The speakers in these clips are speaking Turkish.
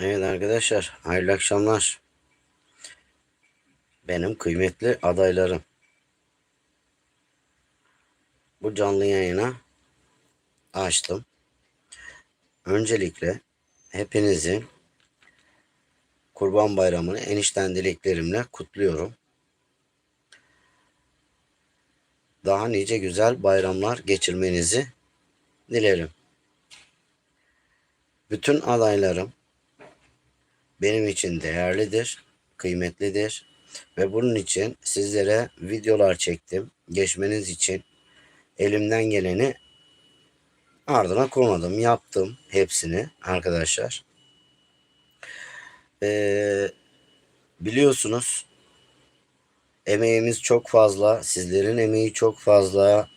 Evet arkadaşlar, hayırlı akşamlar. Benim kıymetli adaylarım. Bu canlı yayına açtım. Öncelikle hepinizin Kurban Bayramı'nı enişten dileklerimle kutluyorum. Daha nice güzel bayramlar geçirmenizi dilerim. Bütün adaylarım benim için değerlidir, kıymetlidir ve bunun için sizlere videolar çektim. Geçmeniz için elimden geleni ardına koymadım. Yaptım hepsini arkadaşlar. Ee, biliyorsunuz emeğimiz çok fazla. Sizlerin emeği çok fazla.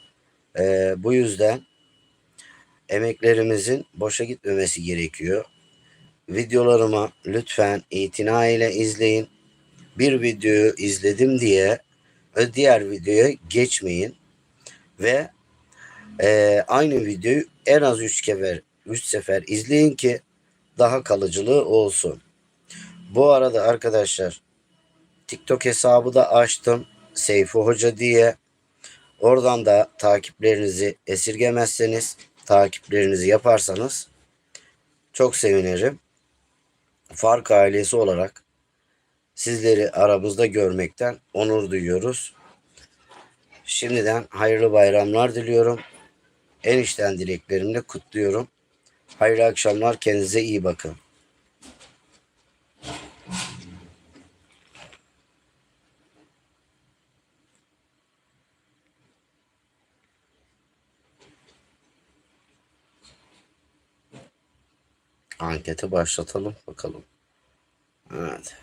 Ee, bu yüzden emeklerimizin boşa gitmemesi gerekiyor. Videolarımı lütfen itina ile izleyin. Bir videoyu izledim diye diğer videoya geçmeyin ve e, aynı videoyu en az 3 sefer 3 sefer izleyin ki daha kalıcılığı olsun. Bu arada arkadaşlar TikTok hesabı da açtım. Seyfi Hoca diye. Oradan da takiplerinizi esirgemezseniz, takiplerinizi yaparsanız çok sevinirim. Fark ailesi olarak sizleri aramızda görmekten onur duyuyoruz. Şimdiden hayırlı bayramlar diliyorum. En içten dileklerimle kutluyorum. Hayırlı akşamlar. Kendinize iyi bakın. Anketi başlatalım bakalım. Evet.